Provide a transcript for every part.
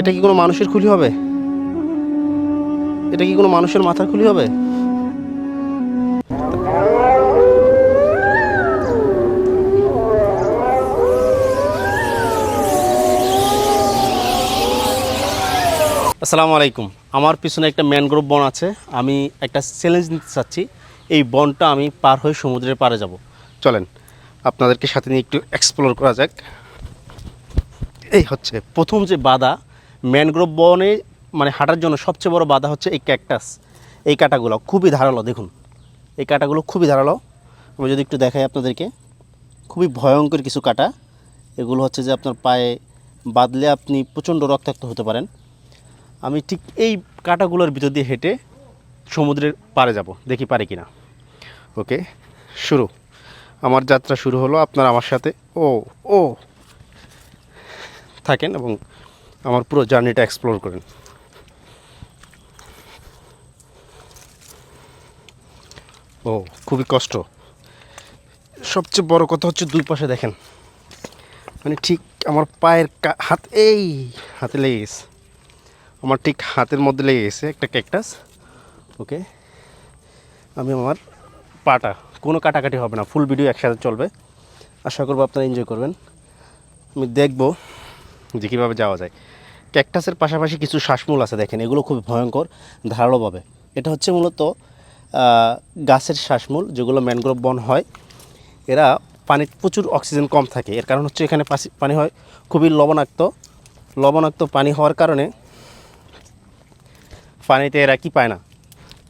এটা কি কোনো মানুষের খুলি হবে? এটা কি কোনো মানুষের মাথার খুলি হবে? আসসালামু আলাইকুম। আমার পিছনে একটা ম্যানগ্রোভ বন আছে। আমি একটা চ্যালেঞ্জ নিতে চাচ্ছি। এই বনটা আমি পার হয়ে সমুদ্রের পাড়ে যাব। চলেন, আপনাদেরকে সাথে নিয়ে একটু এক্সপ্লোর করা যাক। এই হচ্ছে প্রথম যে বাধা ম্যানগ্রোভ বনে মানে হাঁটার জন্য সবচেয়ে বড় বাধা হচ্ছে এই ক্যাকটাস, এই কাঁটাগুলো। খুবই ধারালো, দেখুন। এই কাঁটাগুলো খুবই ধারালো। আমি যদি একটু দেখাই আপনাদেরকে, খুবই ভয়ঙ্কর কিছু কাঁটা। এগুলো হচ্ছে যে আপনার পায়ে বাদলে আপনি প্রচণ্ড রক্তাক্ত হতে পারেন। আমি ঠিক এই কাঁটাগুলোর ভিতর দিয়ে হেঁটে সমুদ্রের পাড়ে যাব, দেখি পারে কিনা। ওকে, শুরু। আমার যাত্রা শুরু হলো, আপনারা আমার সাথে ও ও, থাকেন এবং আমার পুরো জার্নিটা এক্সপ্লোর করেন। ও, খুবই কষ্ট। সবচেয়ে বড় কথা হচ্ছে দুই পাশে দেখেন। মানে ঠিক আমার পায়ের হাত, এই হাতে লেগে গেছে। আমার ঠিক হাতের মধ্যে লেগে গেছে একটা ক্যাকটাস ওকে আমি আমার পাটা, কোনো কাটাকাটি হবে না ফুল ভিডিও একসাথে চলবে। আশা করব আপনারা এনজয় করবেন। আমি দেখব যে কীভাবে যাওয়া যায়। ক্যাকটাসের পাশাপাশি কিছু শ্বাসমূল আছে দেখেন, এগুলো খুব ভয়ঙ্কর ধারালোভাবে। এটা হচ্ছে মূলত গাছের শ্বাসমূল যেগুলো ম্যানগ্রোভ বন হয়, এরা পানির প্রচুর অক্সিজেন কম থাকে। এর কারণ হচ্ছে এখানে পানি হয় খুবই লবণাক্ত। লবণাক্ত পানি হওয়ার কারণে পানিতে এরা কি পায় না?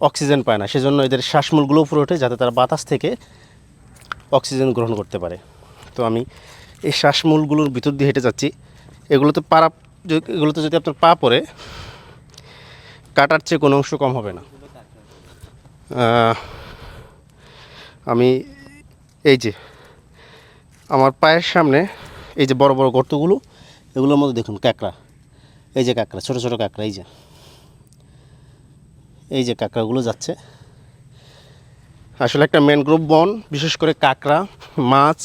অক্সিজেন পায় না। সেজন্য এদের শ্বাসমূলগুলো উপরে ওঠে যাতে তারা বাতাস থেকে অক্সিজেন গ্রহণ করতে পারে। তো আমি এই শ্বাসমূলগুলোর ভিতর দিয়ে হেঁটে যাচ্ছি। এগুলোতে পাড়া এগুলোতে যদি আপনার পা পড়ে, কাটার চেয়ে কোনো অংশ কম হবে না। আমি এই যে, আমার পায়ের সামনে এই যে বড় বড় গর্তগুলো, এগুলোর মধ্যে দেখুন কাঁকড়া। এই যে কাঁকড়া, ছোট ছোট কাঁকড়া, এই যে। এই যে কাঁকড়াগুলো যাচ্ছে। আসলে একটা ম্যানগ্রোভ বন, বিশেষ করে কাঁকড়া, মাছ,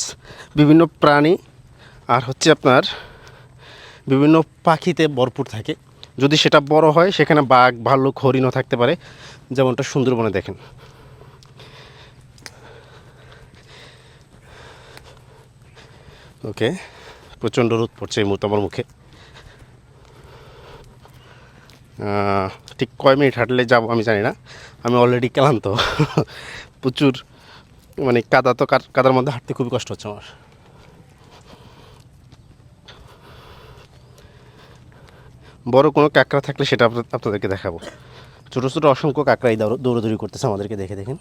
বিভিন্ন প্রাণী, আর হচ্ছে আপনার বিভিন্ন পাখিতে ভরপুর থাকে। যদি সেটা বড় হয়, সেখানে বাঘ, ভাল্লুক, হরিণও থাকতে পারে। যেমনটা সুন্দরবনে দেখেন। ওকে, প্রচণ্ড রোদ পড়ছে এই মুহূর্তে আমার মুখে। ঠিক কয় মিনিট হাঁটলে যাব আমি জানি না। আমি অলরেডি ক্লান্ত। প্রচুর মানে কাদা তো কাদ- কাদার মধ্যে হাঁটতে খুবই কষ্ট হচ্ছে আমার। বড় কোনো কাঁকড়া থাকলে সেটা আপনাদেরকে দেখাবো। ছোটো ছোটো অসংখ্য কাঁকড়াই দৌড়- দৌড়াদৌড়ি করতেছে আমাদেরকে দেখে দেখেন।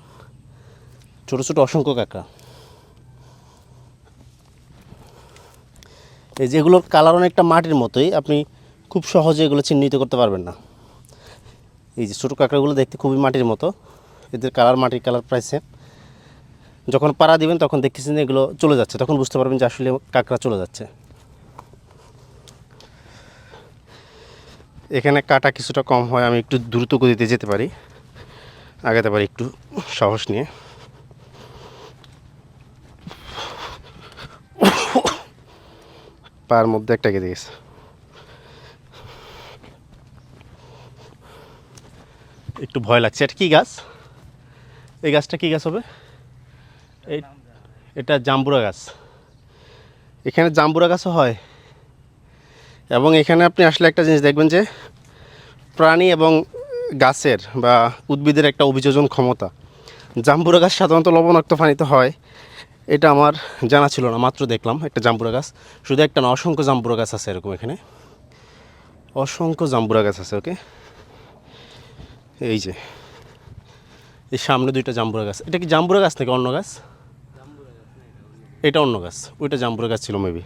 ছোটো ছোটো অসংখ্য কাঁকড়া। এই যেগুলোর কালার অনেকটা মাটির মতোই, আপনি খুব সহজে এগুলো চিহ্নিত করতে পারবেন না। এই যে ছোটো কাঁকড়াগুলো দেখতে খুবই মাটির মতো, এদের কালার মাটির কালার প্রায় সেম যখন পাড়া দিবেন তখন দেখতেছেন এগুলো চলে যাচ্ছে, তখন বুঝতে পারবেন যে আসলে কাঁকড়া চলে যাচ্ছে। এখানে কাটা কিছুটা কম হয়, আমি একটু দ্রুত গতিতে যেতে পারি। আগাতে পারি একটু সাহস নিয়ে। পায়ের মধ্যে একটা গেঁদে গেছে। একটু ভয় লাগছে। এটা কি গাছ? এই গাছটা কি গাছ হবে? এটা জাম্বুরা গাছ। এখানে জাম্বুরা গাছও হয়। এবং এখানে আপনি আসলে একটা জিনিস দেখবেন যে প্রাণী এবং গাছের বা উদ্ভিদের একটা অভিযোজন ক্ষমতা। জাম্বুরা গাছ সাধারণত লবণাক্ত পানিতে হয়। এটা আমার জানা ছিল না, মাত্র দেখলাম একটা জাম্বুরা গাছ। শুধু একটা না, অসংখ্য জাম্বুরা গাছ আছে এরকম এখানে। অসংখ্য জাম্বুরা গাছ আছে, ওকে? এই যে, এই সামনে দুইটা জাম্বুরা গাছ। এটা কি জাম্বুরা গাছ নাকি অন্য গাছ? এটা অন্য গাছ, ওইটা জাম্বুরা গাছ ছিল মেবি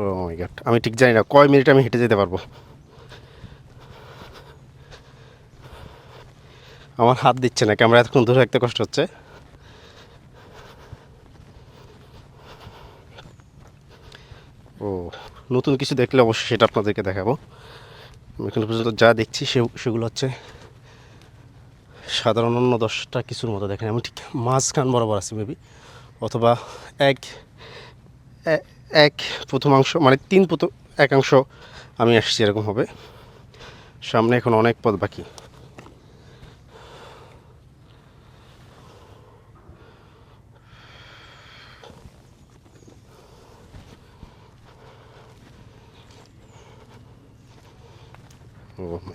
ও গড আমি ঠিক জানি না, কয় মিনিট আমি হেঁটে যেতে পারব? আমার হাত দিচ্ছে না, ক্যামেরা এতক্ষণ ধরে রাখতে কষ্ট হচ্ছে। ও, নতুন কিছু দেখলে অবশ্যই সেটা আপনাদেরকে দেখাবো। এখানে পর্যন্ত যা দেখছি সে, সেগুলো হচ্ছে সাধারণ অন্য দশটা কিছুর মতো দেখেন। আমি ঠিক মাঝখান বরাবর আছি মেবি অথবা এক এক প্রথমাংশ মানে তিন প্রথম একাংশ আমি আসছি এরকম হবে। সামনে এখন অনেক পথ বাকি।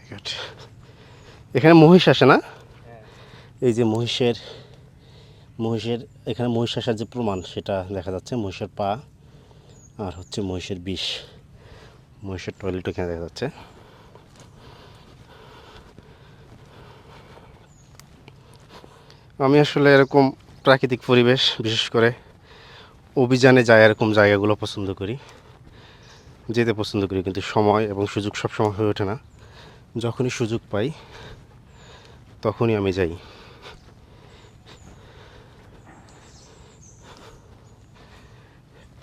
গড এখানে মহিষ আসে না? এই যে মহিষের মহিষের এখানে মহিষ আসার যে প্রমাণ সেটা দেখা যাচ্ছে। মহিষের পা আর হচ্ছে মহিষের বিষ। মহিষের টয়লেট এখানে দেখা যাচ্ছে। আমি আসলে এরকম প্রাকৃতিক পরিবেশ, বিশেষ করে অভিযানে যায় এরকম জায়গাগুলো পছন্দ করি। যেতে পছন্দ করি, কিন্তু সময় এবং সুযোগ সবসময় হয়ে ওঠে না। যখনই সুযোগ পাই, তখনই আমি যাই।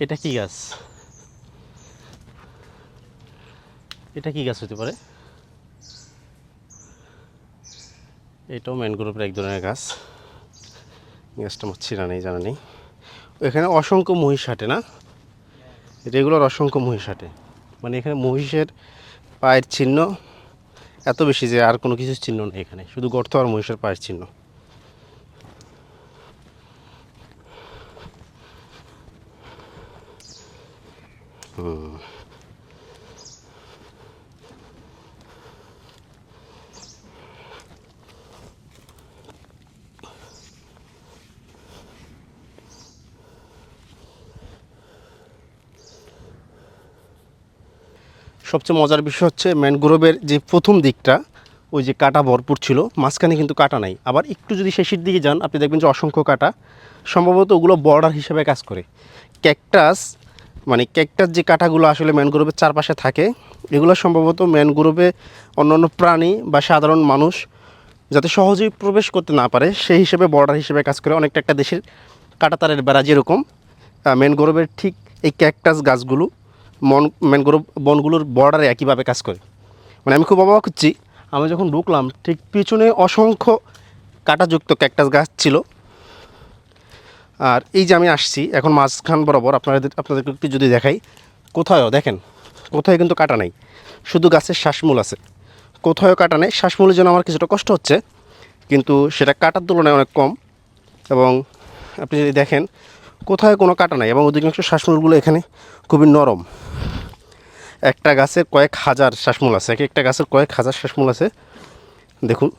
এটা কি গাছ? এটা কি গাছ হতে পারে? এটাও ম্যানগ্রোভের এক ধরনের গাছ। গাছটা আমার ছিঁড়া নেই, জানা নেই। এখানে অসংখ্য মহিষ হাঁটে, না? রেগুলার অসংখ্য মহিষ হাঁটে। মানে এখানে মহিষের পায়ের চিহ্ন এত বেশি যে আর কোনো কিছু চিহ্ন নেই এখানে। শুধু গর্ত আর মহিষের পায়ের চিহ্ন। সবচেয়ে মজার বিষয় হচ্ছে ম্যানগ্রোভের যে প্রথম দিকটা, ওই যে কাটা ভরপুর ছিল, মাঝখানে কিন্তু কাটা নাই। আবার একটু যদি শেষের দিকে যান, আপনি দেখবেন যে অসংখ্য কাটা। সম্ভবত ওগুলো বর্ডার হিসেবে কাজ করে। ক্যাকটাস মানে ক্যাকটাস যে কাটাগুলো আসলে ম্যানগ্রোভের চারপাশে থাকে, এগুলো সম্ভবত ম্যানগ্রোভে অন্যান্য প্রাণী বা সাধারণ মানুষ যাতে সহজেই প্রবেশ করতে না পারে, সেই হিসেবে বর্ডার হিসেবে কাজ করে। অনেকটা একটা দেশের কাটাতারের বেড়া যেরকম ম্যানগ্রোভের ঠিক এই ক্যাকটাস গাছগুলো মন ম্যানগ্রোভ বনগুলোর বর্ডারে একইভাবে কাজ করে। মানে আমি খুব অবাক হচ্ছি, আমি যখন ঢুকলাম, ঠিক পিছনে অসংখ্য কাঁটাযুক্ত ক্যাকটাস গাছ ছিল। আর এই যে আমি আসছি, এখন মাঝখান বরাবর আপনাদের আপনাদেরকে একটু যদি দেখাই, কোথায়ও দেখেন, কোথায় কিন্তু কাটা নেই, শুধু গাছের শ্বাসমূল আছে। কোথায়ও কাটা নেই, শ্বাসমূলের জন্য আমার কিছুটা কষ্ট হচ্ছে, কিন্তু সেটা কাটার তুলনায় অনেক কম এবং আপনি যদি দেখেন, কোথায় কোনো কাটা নাই এবং অধিকাংশ শ্বাসমূলগুলো এখানে খুবই নরম। একটা গাছের কয়েক হাজার শ্বাসমূল আছে, এক একটা গাছের কয়েক হাজার শ্বাসমূল আছে, দেখুন,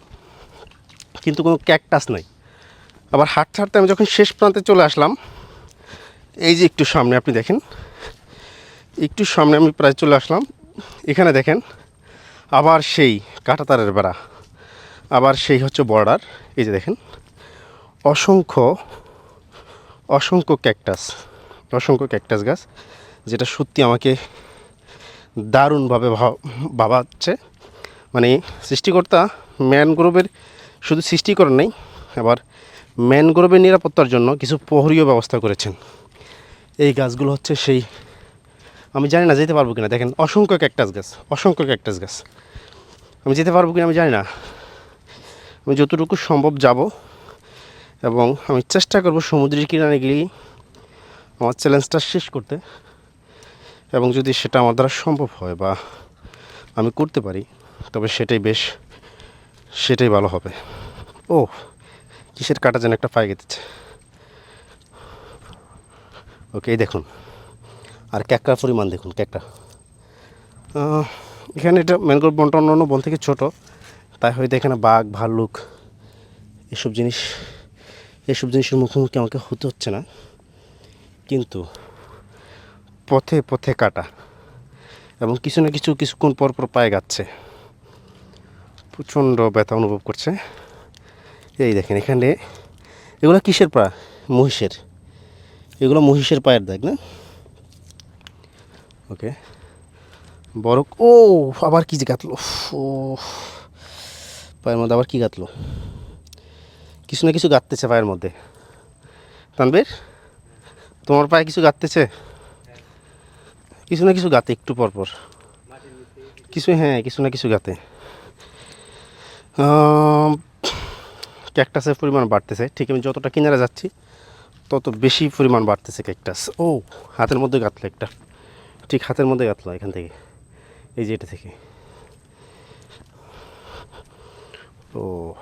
কিন্তু কোনো ক্যাকটাস নাই। আবার হাঁটতে হাঁটতে আমি যখন শেষ প্রান্তে চলে আসলাম, এই যে একটু সামনে আপনি দেখেন, একটু সামনে আমি প্রায় চলে আসলাম, এখানে দেখেন আবার সেই কাঁটাতারের বেড়া, আবার সেই হচ্ছে বর্ডার, এই যে দেখেন, অসংখ্য অসংখ্য ক্যাকটাস অসংখ্য ক্যাকটাস গাছ, যেটা সত্যি আমাকে দারুণভাবে ভাব- ভাবাচ্ছে। মানে সৃষ্টিকর্তা ম্যানগ্রোভের শুধু সৃষ্টি করেন নাই, আবার ম্যানগ্রোভের নিরাপত্তার জন্য কিছু প্রহরীয় ব্যবস্থা করেছেন। এই গাছগুলো হচ্ছে সেই, আমি জানি না, যেতে পারব কিনা। দেখেন, অসংখ্য ক্যাকটাস গাছ, অসংখ্য ক্যাকটাস গাছ। আমি যেতে পারব কিনা আমি জানি না। আমি যতটুকু সম্ভব যাব এবং আমি চেষ্টা করব সমুদ্রের কিনারে গিয়ে আমার চ্যালেঞ্জটা শেষ করতে এবং যদি সেটা আমার দ্বারা সম্ভব হয় বা আমি করতে পারি, তবে সেটাই বেশ, সেটাই ভালো হবে। ও কিসের কাটা যেন একটা পায়ে গেতেছে ওকে এই দেখুন। আর ক্যাকড়ার পরিমাণ দেখুন ক্যাকড়া এখানে এটা ম্যানগ্রোভ বনটা অন্য বন থেকে ছোট। তাই হয়তো এখানে বাঘ, ভাল্লুক, এসব জিনিস, এসব জিনিসের মুখোমুখি আমাকে হতে হচ্ছে না। কিন্তু পথে পথে কাটা। এবং কিছু না কিছু কিছুক্ষণ পর পর পায়ে যাচ্ছে প্রচণ্ড ব্যথা অনুভব করছে। এই দেখেন, এখানে এগুলো কিসের পা? মহিষের। এগুলো মহিষের পায়ের দাগ, না? ওকে। বড় ও, আবার কি গাতলো ও। পায়ের মধ্যে আবার কি গাতলো কিছু না কিছু গাঁততেছে পায়ের মধ্যে। তানবীর তোমার পায়ে কিছু গাঁততেছে কিছু না কিছু গাতে একটু পর পর। কিছু হ্যাঁ কিছু না কিছু গাতে ক্যাকটাসের পরিমাণ বাড়তেছে। ঠিক আমি যতটা কিনারে যাচ্ছি, তত বেশি পরিমাণ বাড়তেছে ক্যাকটাস ও, হাতের মধ্যে গাঁথলো একটা। ঠিক হাতের মধ্যে গাঁথলো এখান থেকে। এই যে এটা থেকে। ও,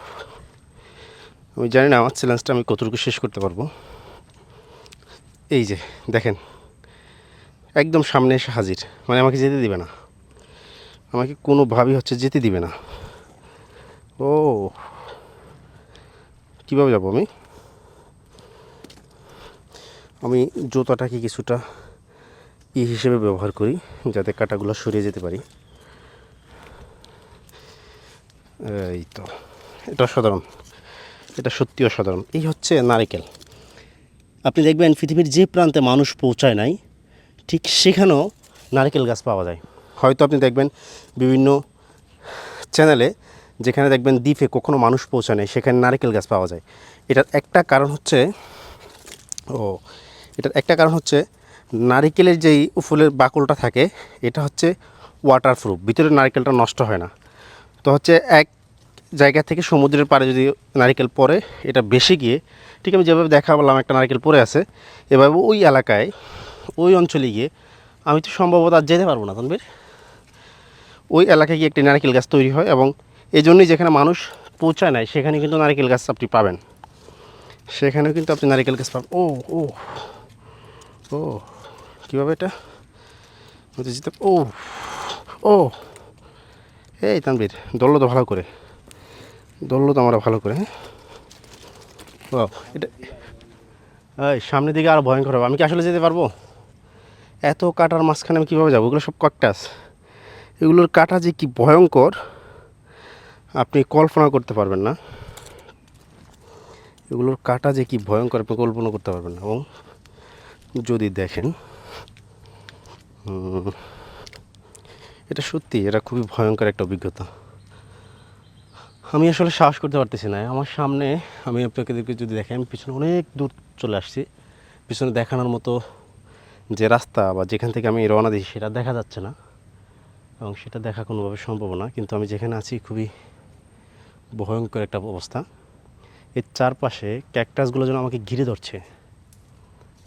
আমি জানি না, আমার চ্যালেঞ্জটা আমি কতটুকু শেষ করতে পারব। এই যে, দেখেন। একদম সামনে এসে হাজির। মানে আমাকে যেতে দিবে না। আমাকে কোনোভাবেই হচ্ছে যেতে দিবে না। ও কীভাবে যাব আমি? আমি জুতাটাকে কিছুটা ই হিসেবে ব্যবহার করি, যাতে কাটাগুলো সরিয়ে যেতে পারি। এই তো, এটা সাধারণ, এটা সত্যি অসাধারণ। এই হচ্ছে নারিকেল। আপনি দেখবেন পৃথিবীর যে প্রান্তে মানুষ পৌঁছায় নাই, ঠিক সেখানেও নারকেল গাছ পাওয়া যায়। হয়তো আপনি দেখবেন বিভিন্ন চ্যানেলে যেখানে দেখবেন দ্বীপে কখনো মানুষ পৌঁছায় নাই, সেখানে নারকেল গাছ পাওয়া যায়। এটার একটা কারণ হচ্ছে, ও, এটার একটা কারণ হচ্ছে নারিকেলের যেই ফুলের বাকলটা থাকে, এটা হচ্ছে ওয়াটারপ্রুফ ভিতরে নারকেলটা নষ্ট হয় না। তো হচ্ছে এক জায়গা থেকে সমুদ্রের পাড়ে যদি নারকেল পড়ে, এটা বেশি গিয়ে, ঠিক আমি যেভাবে দেখা বললাম একটা নারকেল পড়ে আছে, এভাবে ওই এলাকায়, ওই অঞ্চলে গিয়ে আমি তো সম্ভবত আর যেতে পারব না, তনবীর। ওই এলাকায় গিয়ে একটি নারকেল গাছ তৈরি হয় এবং এই জন্যই যেখানে মানুষ পৌঁছায় নাই, সেখানে কিন্তু নারকেল গাছ আপনি পাবেন। সেখানেও কিন্তু আপনি নারকেল গাছ পাবেন। ও ও ও, কীভাবে এটা? যেতে ও ও, এই তানবীর দৌড়লো তো ভালো করে দৌড়লো তো আমরা ভালো করে হ্যাঁ? ও এটা, এই সামনের দিকে আরও ভয়ঙ্কর হবে। আমি কি আসলে যেতে পারব? এত কাটার মাঝখানে আমি কীভাবে যাব? এগুলো সব ককটাস। এগুলোর কাটা যে কি ভয়ঙ্কর! আপনি কল্পনা করতে পারবেন না। এগুলোর কাটা যে কি ভয়ঙ্কর, আপনি কল্পনা করতে পারবেন না। এবং যদি দেখেন এটা সত্যি, এটা খুবই ভয়ঙ্কর একটা অভিজ্ঞতা। আমি আসলে সাহস করতে পারতেছি না। আমার সামনে আমি আপনাদেরকে যদি দেখেন আমি পিছনে অনেক দূর চলে আসছি। পিছনে দেখানোর মতো যে রাস্তা বা যেখান থেকে আমি রওনা দিই সেটা দেখা যাচ্ছে না। এবং সেটা দেখা কোনোভাবে সম্ভব না। কিন্তু আমি যেখানে আছি, খুবই ভয়ঙ্কর একটা অবস্থা। এর চারপাশে ক্যাকটাসগুলো যেন আমাকে ঘিরে ধরছে।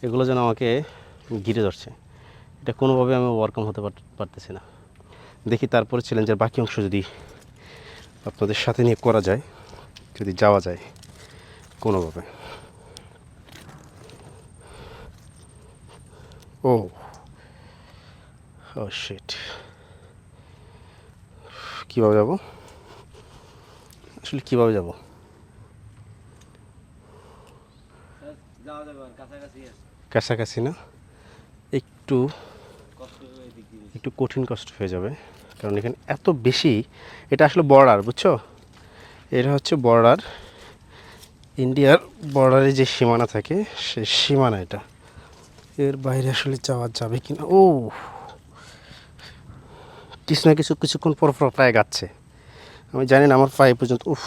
এগুলো যেন আমাকে ঘিরে ধরছে। এটা কোনোভাবে আমি ওভারকাম হতে পার- পারতেছি না। দেখি তারপরে চ্যালেঞ্জের বাকি অংশ যদি আপনাদের সাথে নিয়ে করা যায়, যদি যাওয়া যায় কোনোভাবে। ও শিট কীভাবে যাব? আসলে কীভাবে যাব? কাছাকাছি না? একটু। একটু কঠিন কষ্ট হয়ে যাবে। কারণ এখানে এত বেশি, এটা আসলে বর্ডার বুঝছ? এটা হচ্ছে বর্ডার ইন্ডিয়ার বর্ডারে যে সীমানা থাকে সেই সীমানা এটা। এর বাইরে আসলে যাওয়া যাবে কি না ও! কিছু না কিছু কিছুক্ষণ পর পর পায়ে গাচ্ছে। আমি জানি না, আমার পায়ে পর্যন্ত, উফ,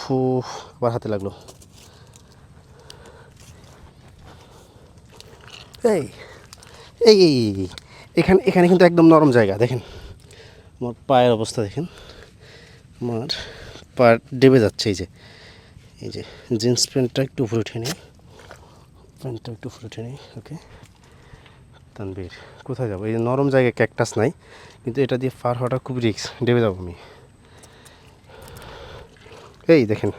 আবার হাতে লাগল। এই এই এই। এখানে এখানে কিন্তু একদম নরম জায়গা, দেখেন। আমার পায়ের অবস্থা দেখেন। আমার পা ডেবে যাচ্ছে, এই যে। এই যে, জিন্স প্যান্টটা একটু উপরে উঠে নিই। প্যান্টটা একটু উপরে উঠে নিই, ওকে। তানবীর কোথায় যাব? এই নরম জায়গায় ক্যাকটাস নাই, কিন্তু এটা দিয়ে পার হওয়াটা খুব রিক্স ডেবে যাব আমি। এই দেখেন,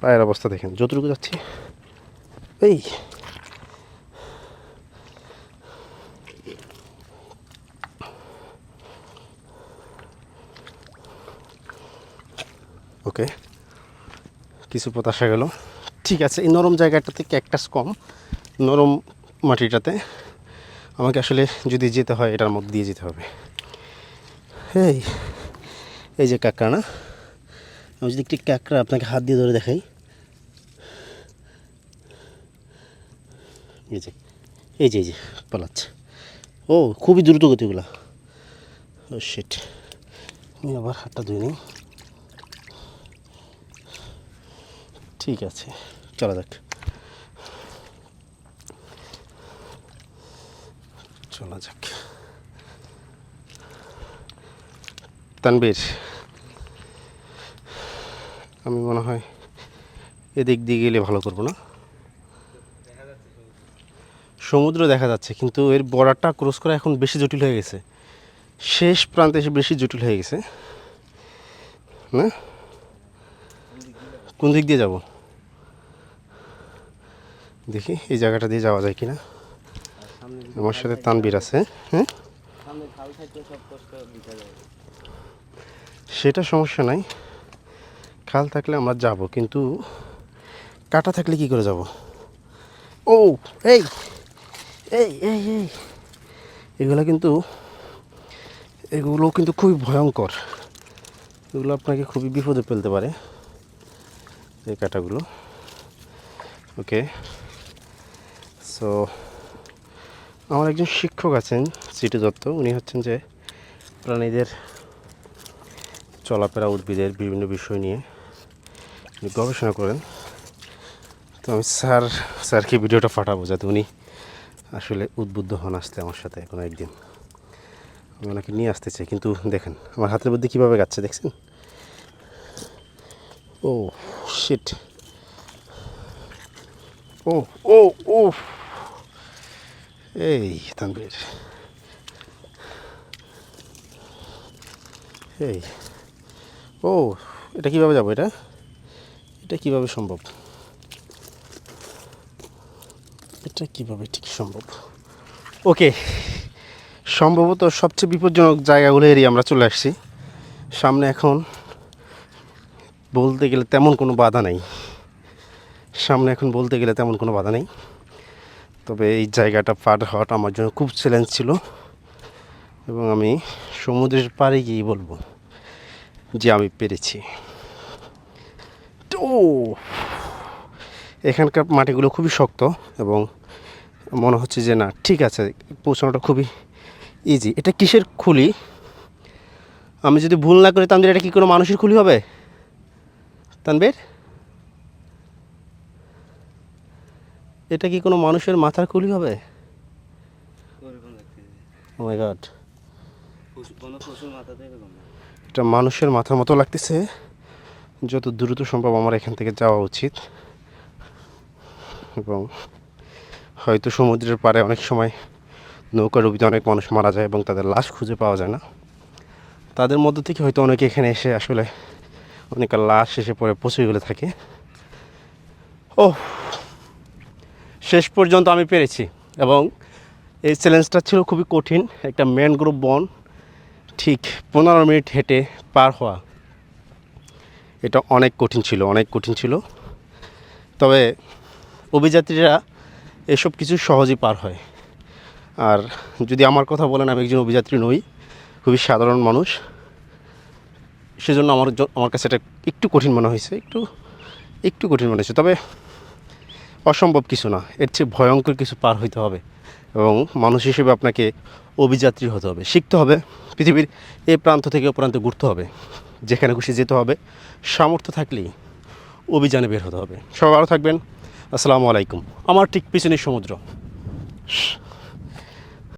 পায়ের অবস্থা দেখেন, যতটুকু যাচ্ছি, এই। ওকে, কিছু পথ আসা গেল। ঠিক আছে, এই নরম জায়গাটাতে ক্যাকটাস কম, নরম মাটিটাতে। আমাকে আসলে যদি যেতে হয়, এটার মধ্যে দিয়ে যেতে হবে। এই এই যে কাঁকড়া না আমি যদি একটি কাঁকড়া আপনাকে হাত দিয়ে ধরে দেখাই। এই যে এই যে এই যে, পালাচ্ছে। ও, খুবই দ্রুত গতিগুলা। ও শিট আমি আবার হাতটা ধুয়ে নিই। ঠিক আছে, চলা যাক। চলা যাক। তানবীর আমি মনে হয় এদিক দিয়ে গেলে ভালো করব না। সমুদ্র দেখা যাচ্ছে কিন্তু এর বর্ডারটা ক্রস করা এখন বেশি জটিল হয়ে গেছে। শেষ প্রান্তে এসে বেশি জটিল হয়ে গেছে। না? কোন দিক দিয়ে যাব? দেখি এই জায়গাটা দিয়ে যাওয়া যায় সামনে যদি আমার সাথে তানবির আছে হ্যাঁ? সেটা সমস্যা নাই। খাল থাকলে আমরা যাব, কিন্তু কাটা থাকলে কি করে যাব? ও, এই এই এই এই। এগুলো কিন্তু এগুলো কিন্তু খুবই ভয়ঙ্কর। এগুলো আপনাকে খুবই বিপদে ফেলতে পারে, এই কাটাগুলো। ওকে সো আমার একজন শিক্ষক আছেন সিটু দত্ত। উনি হচ্ছেন যে প্রাণীদের চলাফেরা উদ্ভিদের বিভিন্ন বিষয় নিয়ে। গবেষণা করেন, তো আমি স্যার, স্যারকে ভিডিওটা পাঠাবো যাতে উনি আসলে উদ্বুদ্ধ হন আসতে আমার সাথে কোনো একদিন। আমি ওনাকে নিয়ে আসতে চাই, কিন্তু দেখেন, আমার হাতের মধ্যে কীভাবে গাচ্ছে দেখছেন? ও শিট ও ও ও, এই তানবীর এই, ও, এটা কীভাবে যাব এটা? এটা কীভাবে সম্ভব? এটা কীভাবে ঠিক সম্ভব? ওকে, সম্ভবত সবচেয়ে বিপজ্জনক জায়গাগুলো এরিয়ে আমরা চলে আসছি। সামনে এখন বলতে গেলে তেমন কোনো বাধা নেই। সামনে এখন বলতে গেলে তেমন কোনো বাধা নেই। তবে এই জায়গাটা পার হওয়াটা আমার জন্য খুব চ্যালেঞ্জ ছিল এবং আমি সমুদ্রের পাড়ে গিয়ে বলব যে আমি পেরেছি। ও এখানকার মাটিগুলো খুবই শক্ত এবং মনে হচ্ছে যে না ঠিক আছে পৌঁছানোটা খুবই ইজি এটা কিসের খুলি? আমি যদি ভুল না করি তানবির এটা কি কোনো মানুষের খুলি হবে? তানবীর এটা কি কোনো মানুষের মাথার খুলি হবে? না। এটা মানুষের মাথার মতো লাগতেছে। যত দ্রুত সম্ভব আমার এখান থেকে যাওয়া উচিত। এবং হয়তো সমুদ্রের পাড়ে অনেক সময় নৌকা ডুবিতে অনেক মানুষ মারা যায় এবং তাদের লাশ খুঁজে পাওয়া যায় না। তাদের মধ্য থেকে হয়তো অনেকে এখানে এসে আসলে অনেকের লাশ এসে পরে পচে গেলে থাকে। ও শেষ পর্যন্ত আমি পেরেছি এবং এই চ্যালেঞ্জটা ছিল খুবই কঠিন। একটা ম্যানগ্রোভ বন ঠিক পনেরো মিনিট হেঁটে পার হওয়া। এটা অনেক কঠিন ছিল, অনেক কঠিন ছিল। তবে অভিযাত্রীরা এসব কিছু সহজেই পার হয়। আর যদি আমার কথা বলেন, আমি একজন অভিযাত্রী নই, খুবই সাধারণ মানুষ। সেজন্য আমার আমার কাছে এটা একটু কঠিন মনে হয়েছে, একটু একটু কঠিন মনে হয়েছে। তবে অসম্ভব কিছু না, এর চেয়ে ভয়ঙ্কর কিছু পার হইতে হবে এবং মানুষ হিসেবে আপনাকে অভিযাত্রী হতে হবে, শিখতে হবে, পৃথিবীর এ প্রান্ত থেকে ও প্রান্তে ঘুরতে হবে। যেখানে খুশি যেতে হবে। সামর্থ্য থাকলেই অভিযানে বের হতে হবে। সবাই ভালো থাকবেন। আসসালামু আলাইকুম। আমার ঠিক পিছনে সমুদ্র।